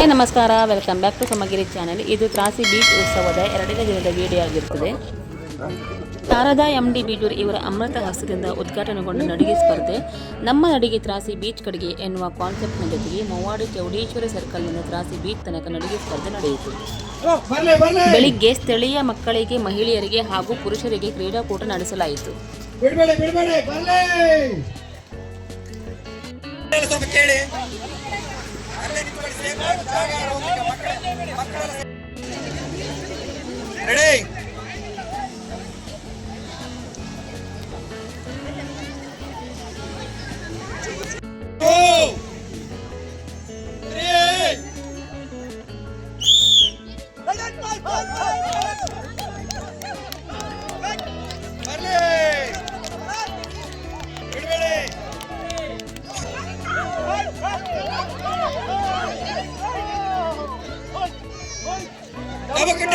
Hi ನಮಸ್ಕಾರ. Welcome back to Samagiri channel ಇದು Trasi beach ಉತ್ಸವದ ಎರಡನೇ ದಿನದ ವಿಡಿಯೋ ಆಗಿರುತ್ತದೆ ಶಾರದಾ ಎಂ ಡಿ ಬೀಜೂರು ಇವರ ಅಮೃತ ಹಸ್ತದಿಂದ ಉದ್ಘಾಟನೆಗೊಂಡ ನಡಿಗೆ ಸ್ಪರ್ಧೆ. ನಮ್ಮ ನಡಿಗೆ ತ್ರಾಸಿ ಬೀಚ್ ಕಡೆಗೆ ಎನ್ನುವ ಕಾನ್ಸೆಪ್ಟ್ನ ಜೊತೆಗೆ ಮವ್ವಾಡಿ ಚೌಡೇಶ್ವರಿ ಸರ್ಕಲ್ನಿಂದ ತ್ರಾಸಿ ಬೀಚ್ ತನಕ ನಡಿಗೆ ಸ್ಪರ್ಧೆ ನಡೆಯಿತು. ಬೆಳಿಗ್ಗೆ ಸ್ಥಳೀಯ ಮಕ್ಕಳಿಗೆ ಮಹಿಳೆಯರಿಗೆ ಹಾಗೂ ಪುರುಷರಿಗೆ ಕ್ರೀಡಾಕೂಟ ನಡೆಸಲಾಯಿತು. ಮಕ್ಕಳ-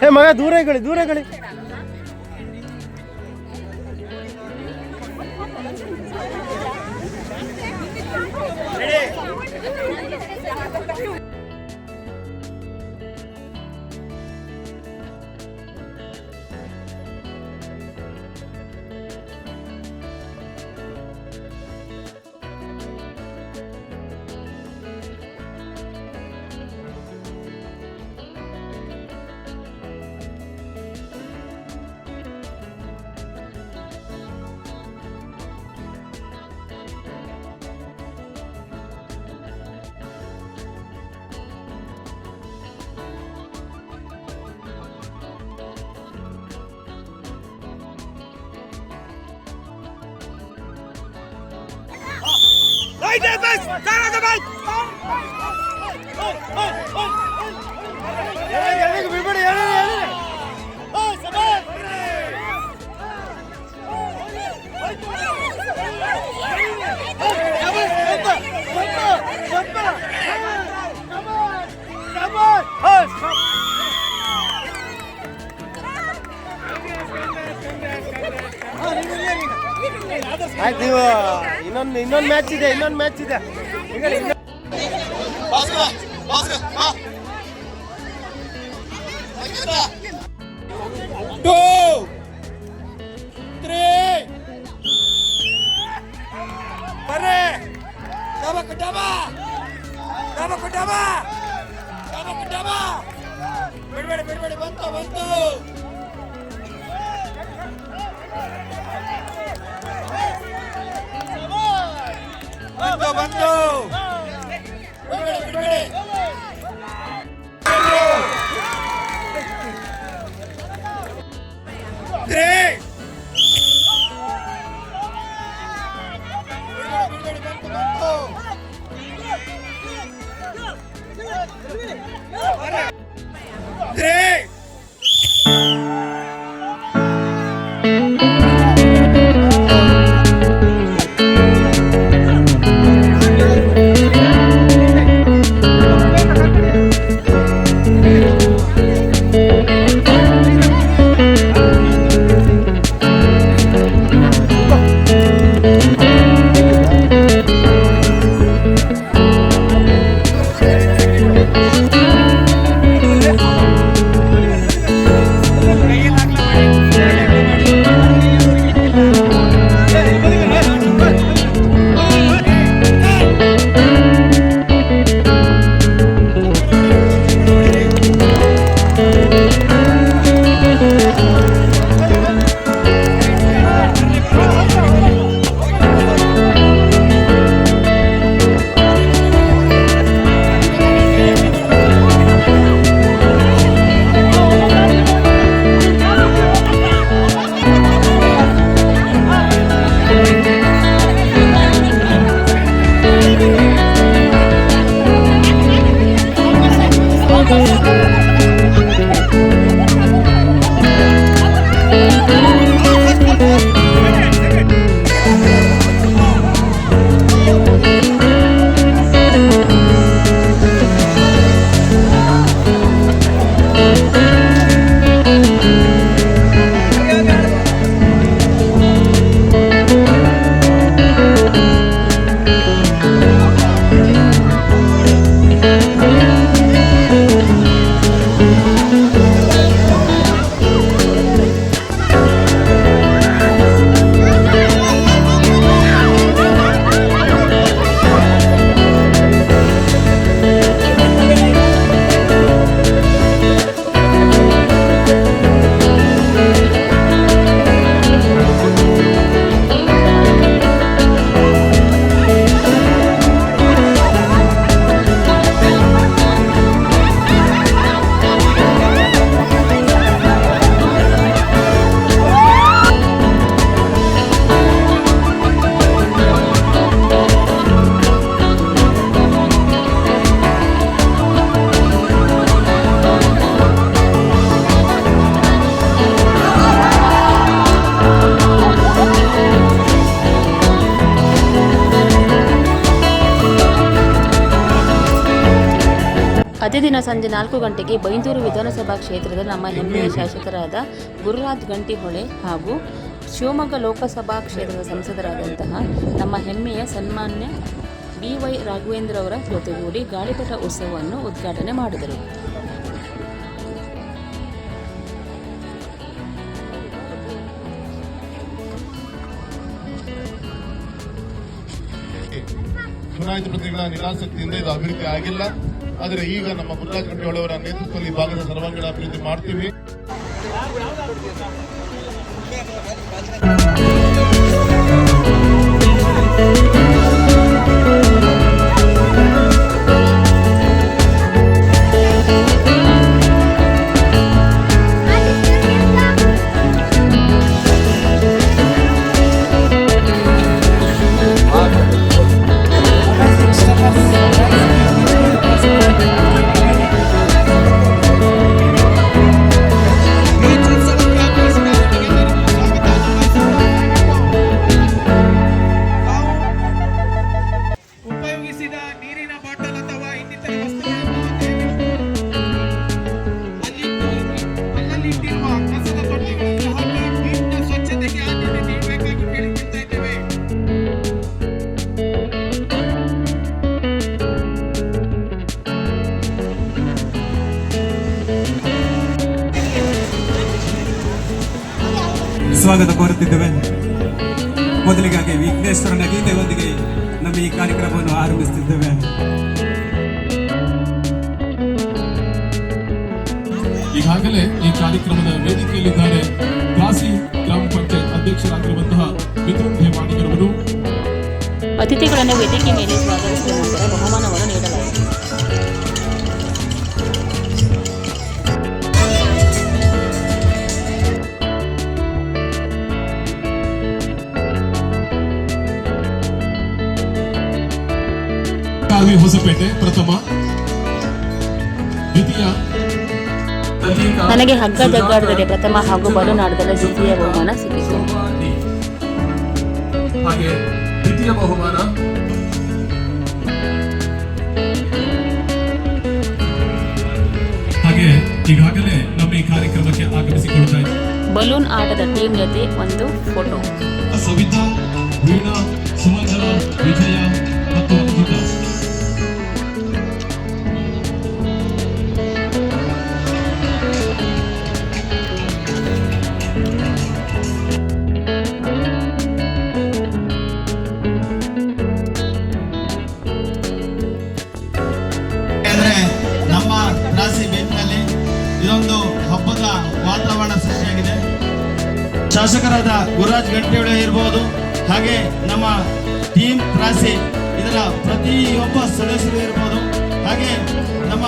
ಹೇ ಮಗ ದೂರ ಗಳಿ ದೂರ ಗಳಿ Hey, Davis! Down on the bike! ಇನ್ನೊಂದು ಮ್ಯಾಚ್ ಇದೆ ಇನ್ನೊಂದು ಮ್ಯಾಚ್ ಇದೆ. ಅದೇ ದಿನ ಸಂಜೆ ನಾಲ್ಕು ಗಂಟೆಗೆ ಬೈಂದೂರು ವಿಧಾನಸಭಾ ಕ್ಷೇತ್ರದ ನಮ್ಮ ಹೆಮ್ಮೆಯ ಶಾಸಕರಾದ ಗುರುರಾಜ್ ಗಂಟಿಹೊಳೆ ಹಾಗೂ ಶಿವಮೊಗ್ಗ ಲೋಕಸಭಾ ಕ್ಷೇತ್ರದ ಸಂಸದರಾದಂತಹ ನಮ್ಮ ಹೆಮ್ಮೆಯ ಸನ್ಮಾನ್ಯ ಬಿ ವೈ ರಾಘವೇಂದ್ರ ಅವರ ಜೊತೆಗೂಡಿ ಗಾಳಿಪಟ ಉತ್ಸವವನ್ನು ಉದ್ಘಾಟನೆ ಮಾಡಿದರು. ಚುನಾಯಿತ ಪ್ರತಿನಿಧಿಗಳ ನಿರಾಸಕ್ತಿಯಿಂದ ಇದು ಅಭಿವೃದ್ಧಿ ಆಗಿಲ್ಲ. ಆದರೆ ಈಗ ನಮ್ಮ ಗುರುರಾಜ್ ಗಂಟೆಯವರ ನೇತೃತ್ವದಲ್ಲಿ ಭಾಗದ ಸರ್ವಾಂಗೀಣ ಅಭಿವೃದ್ಧಿ ಮಾಡ್ತೀವಿ. ಸ್ವಾಗತ ಕೋರುತ್ತಿದ್ದೇವೆ. ಮೊದಲಿಗಾಗಿ ವಿಘ್ನೇಶ್ವರನ ಗೀತೆಯೊಂದಿಗೆ ನಮ್ಮ ಈ ಕಾರ್ಯಕ್ರಮವನ್ನು ಆರಂಭಿಸುತ್ತಿದ್ದೇವೆ. ಈಗಾಗಲೇ ಈ ಕಾರ್ಯಕ್ರಮದ ವೇದಿಕೆಯಲ್ಲಿದ್ದಾರೆ ಕಾಸಿ ಗ್ರಾಮ ಪಂಚಾಯತ್ ಅಧ್ಯಕ್ಷರಾಗಿರುವಂತಹ ಮಿಥುನ್ ಹೇಮಾಣಿಗರವರು ಅತಿಥಿಗಳನ್ನು ವೇದಿಕೆ ಮೇಲೆ ಸ್ವಾಗತಿಸಿದ ನಂತರ ಬಹುಮಾನವನ್ನು ನೀಡಲಾಯಿತು ಕಾವಿ ಹೊಸಪೇಟೆ ಪ್ರಥಮ. ದ್ವಿತೀಯ. ನನಗೆ ಹಗ್ಗ ಜಗ್ಗಾಟದಲ್ಲಿ ಪ್ರಥಮ ಹಾಗೂ ಬಲುನಾಟದಲ್ಲಿ ದ್ವಿತೀಯ ಬಹುಮಾನ ಸಿಕ್ಕಿತು. ಹಾಗೆ ದ್ವಿತೀಯ ಬಹುಮಾನ. ಹಾಗೆ ಈಗಾಗಲೇ ನಮ್ಮ ಈ ಕಾರ್ಯಕ್ರಮಕ್ಕೆ ಆಗಮಿಸಿಕೊಳ್ತಾ ಇದ್ದಾರೆ ಬಲೂನ್ ಆಟದ ಟೀಮ್ ಜೊತೆ ಒಂದು ಫೋಟೋ. ಸವಿತಾ ವೀಣಾ ಸುಮಂಗಲ ವಿಜಯ ನಮ್ಮ ರಾಶಿ ಬೇಟ್ನಲ್ಲಿ ಇದೊಂದು ಹಬ್ಬದ ವಾತಾವರಣ ಸೃಷ್ಟಿಯಾಗಿದೆ. ಶಾಸಕರಾದ ಗುರುರಾಜ್ ಗಂಟೆಯೊಳ ಇರ್ಬೋದು, ಹಾಗೆ ನಮ್ಮ ಟೀಮ್ ರಾಶಿ ಇದರ ಪ್ರತಿಯೊಬ್ಬ ಸದಸ್ಯರು ಇರ್ಬೋದು, ಹಾಗೆ ನಮ್ಮ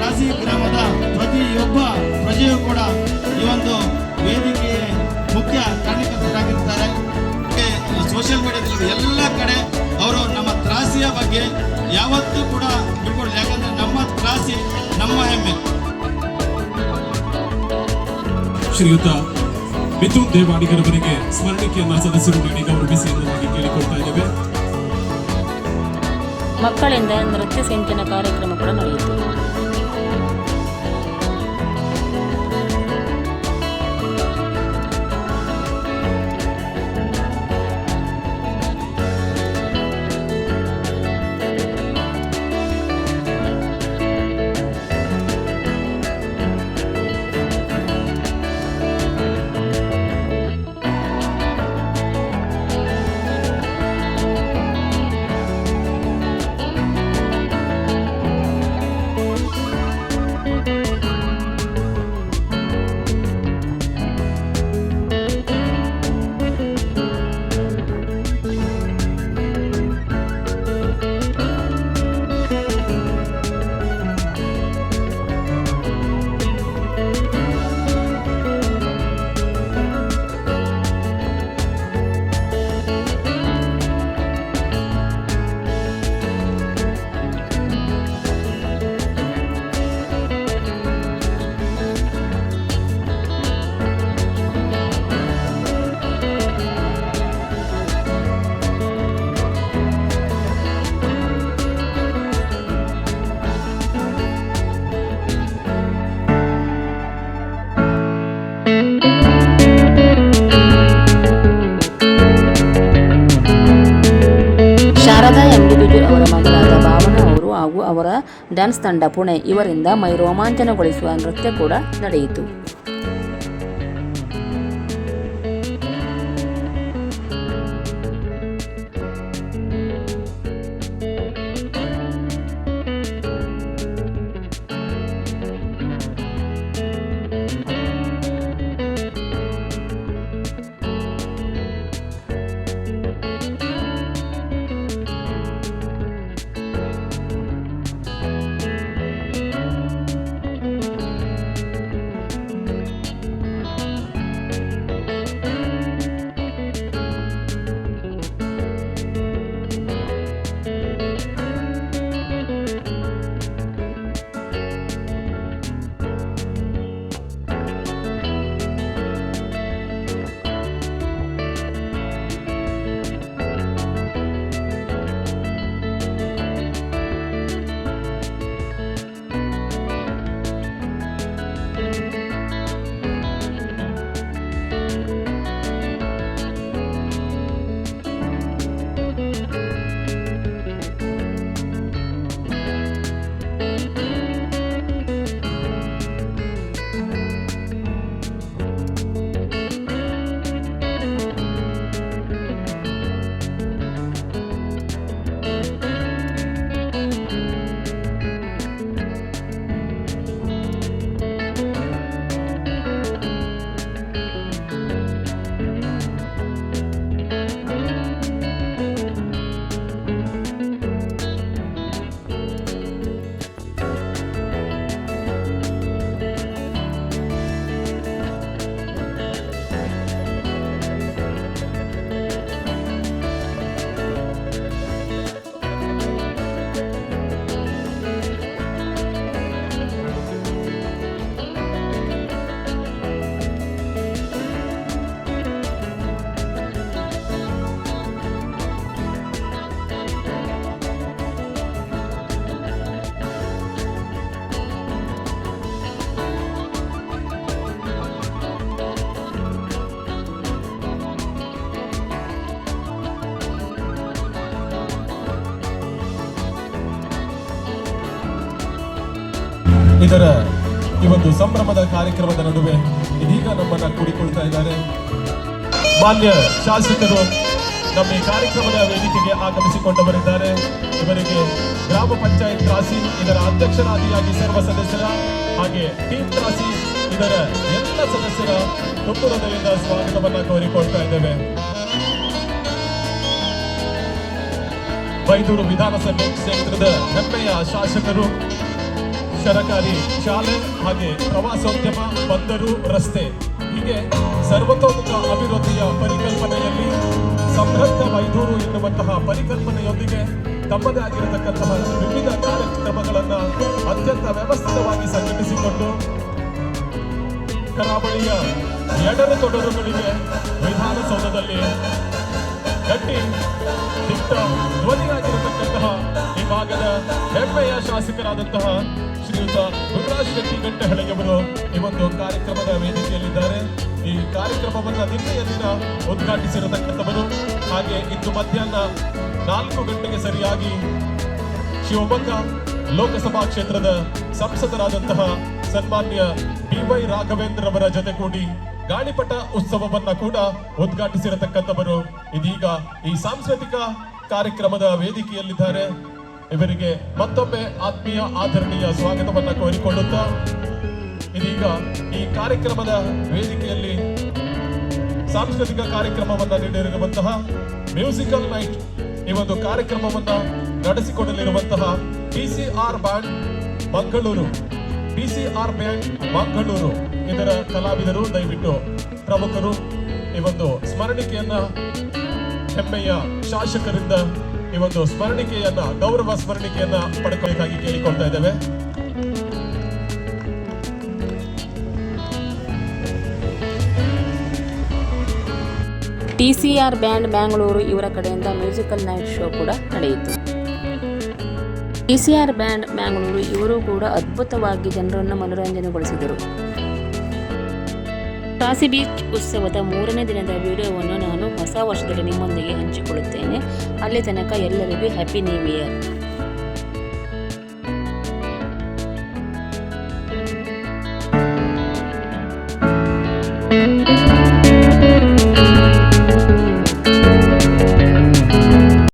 ರಾಶಿ ಗ್ರಾಮದ ಪ್ರತಿಯೊಬ್ಬ ಪ್ರಜೆಯೂ ಕೂಡ ಈ ಒಂದು ವೇದಿಕೆಯ ಮುಖ್ಯ ಕಾರ್ಯಕರ್ತರಾಗಿರ್ತಾರೆ. ಸೋಷಿಯಲ್ ಮೀಡಿಯಾದಲ್ಲಿ ಎಲ್ಲ ಕಡೆ ಅವರು ನಮ್ಮ ತ್ರಾಸಿಯ ಬಗ್ಗೆ ಯಾವತ್ತೂ ಕೂಡ ಬಿಟ್ಕೊಡಲಿ ಯಾಕಂದ್ರೆ ತ್ರಾಸಿ ನಮ್ಮ ಹೆಮ್ಮೆ. ಶ್ರೀಯುತ ಮಿಥುನ್ ದೇವಾಡಿಗರವರಿಗೆ ಸ್ಮರಣಿಕೆಯನ್ನ ಸದಸ್ಯರು ನೀಡಿ ಗೌರವಿಸಿ ಎನ್ನುವುದಾಗಿ ಕೇಳಿಕೊಳ್ತಾ ಇದ್ದೇವೆ. ಮಕ್ಕಳಿಂದ ನೃತ್ಯ ಸಿಂಚನ ಕಾರ್ಯಕ್ರಮ ಕೂಡ ನಡೆಯಿತು. ಡ್ಯಾನ್ಸ್ ತಂಡ ಪುಣೆ ಇವರಿಂದ ಮೈ ರೋಮಾಂಚನಗೊಳಿಸುವ ನೃತ್ಯ ಕೂಡ ನಡೆಯಿತು. ಇದರ ಈ ಒಂದು ಸಂಭ್ರಮದ ಕಾರ್ಯಕ್ರಮದ ನಡುವೆ ಇದೀಗ ನಮ್ಮನ್ನ ಕೂಡಿಕೊಳ್ತಾ ಇದ್ದಾರೆ. ಮಾನ್ಯ ಶಾಸಕರು ನಮ್ಮ ಈ ಕಾರ್ಯಕ್ರಮದ ವೇದಿಕೆಗೆ ಆಗಮಿಸಿಕೊಂಡವರಿದ್ದಾರೆ. ಇವರಿಗೆ ಗ್ರಾಮ ಪಂಚಾಯತ್ ತ್ರಾಸಿ ಇದರ ಅಧ್ಯಕ್ಷರಾದಿಯಾಗಿ ಸರ್ವ ಸದಸ್ಯರ ಹಾಗೆ ಟೀಮ್ ತ್ರಾಸಿ ಇದರ ಎಲ್ಲ ಸದಸ್ಯರ ತುಂಬು ಹೃದಯದಿಂದ ಸ್ವಾಗತವನ್ನ ಕೋರಿಕೊಳ್ತಾ ಇದ್ದೇವೆ. ಮೈದೂರು ವಿಧಾನಸಭೆ ಕ್ಷೇತ್ರದ ಹೆಮ್ಮೆಯ ಶಾಸಕರು ಸರಕಾರಿ ಶಾಲೆ ಹಾಗೆ ಪ್ರವಾಸೋದ್ಯಮ ಬಂದರು ರಸ್ತೆ. ಹೀಗೆ ಸರ್ವತೋಮುಖ ಅಭಿವೃದ್ಧಿಯ ಪರಿಕಲ್ಪನೆಯಲ್ಲಿ ಸಮೃದ್ಧ ವೈದೂರು ಎನ್ನುವಂತಹ ಪರಿಕಲ್ಪನೆಯೊಂದಿಗೆ ತಮ್ಮದೇ ಆಗಿರತಕ್ಕಂತಹ ವಿವಿಧ ಕಾರ್ಯಕ್ರಮಗಳನ್ನು ಅತ್ಯಂತ ವ್ಯವಸ್ಥಿತವಾಗಿ ಸಂಘಟಿಸಿಕೊಂಡು ಕರಾವಳಿಯ ಎಡರು ತೊಡರುಗಳಿಗೆ ವಿಧಾನಸೌಧದಲ್ಲಿ ಗಟ್ಟಿ, ದಿಟ್ಟ ಧ್ವನಿಯಾಗಿರತಕ್ಕಂತಹ ಈ ಭಾಗದ ಹೆಮ್ಮೆಯ ಶಾಸಕರಾದಂತಹ ಶ್ರೀಯುತ ಗುರುರಾಜ್ ಗಂಟೆ ಗಂಟೆಹಳೆಯವರು ಈ ಒಂದು ಕಾರ್ಯಕ್ರಮದ ವೇದಿಕೆಯಲ್ಲಿದ್ದಾರೆ. ಈ ಕಾರ್ಯಕ್ರಮವನ್ನು ನಿನ್ನೆಯ ದಿನ ಉದ್ಘಾಟಿಸಿರತಕ್ಕಂಥವರು. ಹಾಗೆ ಇಂದು ಮಧ್ಯಾಹ್ನ ನಾಲ್ಕು ಗಂಟೆಗೆ ಸರಿಯಾಗಿ ಶಿವಮೊಗ್ಗ ಲೋಕಸಭಾ ಕ್ಷೇತ್ರದ ಸಂಸದರಾದಂತಹ ಸನ್ಮಾನ್ಯ ಬಿ ವೈ ರಾಘವೇಂದ್ರ ಅವರ ಜೊತೆಗೂಡಿ ಗಾಳಿಪಟ ಉತ್ಸವವನ್ನ ಕೂಡ ಉದ್ಘಾಟಿಸಿರತಕ್ಕಂಥವರು. ಇದೀಗ ಈ ಸಾಂಸ್ಕೃತಿಕ ಕಾರ್ಯಕ್ರಮದ ವೇದಿಕೆಯಲ್ಲಿದ್ದಾರೆ. ಇವರಿಗೆ ಮತ್ತೊಮ್ಮೆ ಆತ್ಮೀಯ ಆಚರಣೆಯ ಸ್ವಾಗತವನ್ನು ಕೋರಿಕೊಳ್ಳುತ್ತಾ, ಇದೀಗ ಈ ಕಾರ್ಯಕ್ರಮದ ವೇದಿಕೆಯಲ್ಲಿ ಸಾಂಸ್ಕೃತಿಕ ಕಾರ್ಯಕ್ರಮವನ್ನು ನೀಡಿರುವಂತಹ ಮ್ಯೂಸಿಕಲ್ ನೈಟ್ ಈ ಒಂದು ಕಾರ್ಯಕ್ರಮವನ್ನು ನಡೆಸಿಕೊಡಲಿರುವಂತಹ R band Mangaluru. PCR band Mangaluru. ಇದರ ಕಲಾವಿದರು ದಯವಿಟ್ಟು ಪ್ರಮುಖರು ಈ ಒಂದು ಸ್ಮರಣಿಕೆಯನ್ನ ಹೆಮ್ಮೆಯ ಶಾಸಕರಿಂದ ಈ ಒಂದು ಸ್ಮರಣಿಕೆಯನ್ನ, ಗೌರವ ಸ್ಮರಣಿಕೆಯನ್ನ ಪಡ್ಕೊಳ್ಳಬೇಕಾಗಿ ಕೇಳಿಕೊಳ್ತಾ ಇದ್ದೇವೆ. ಟಿಸಿಆರ್ ಬ್ಯಾಂಡ್ ಬ್ಯಾಂಗ್ಳೂರು ಇವರ ಕಡೆಯಿಂದ ಮ್ಯೂಸಿಕಲ್ ನೈಟ್ ಶೋ ಕೂಡ ನಡೆಯಿತು. ಟಿಸಿಆರ್ ಬ್ಯಾಂಡ್ ಬ್ಯಾಂಗ್ಳೂರು ಇವರು ಕೂಡ ಅದ್ಭುತವಾಗಿ ಜನರನ್ನು ಮನೋರಂಜನೆಗೊಳಿಸಿದರು. ಟಾಸಿ ಬೀಚ್ ಉತ್ಸವದ ಮೂರನೇ ದಿನದ ವಿಡಿಯೋವನ್ನು ನಾನು ಹೊಸ ವರ್ಷದಲ್ಲಿ ನಿಮ್ಮೊಂದಿಗೆ ಹಂಚಿಕೊಳ್ಳುತ್ತೇನೆ. ಅಲ್ಲಿ ತನಕ ಎಲ್ಲರಿಗೂ ಹ್ಯಾಪಿ ನ್ಯೂ ಇಯರ್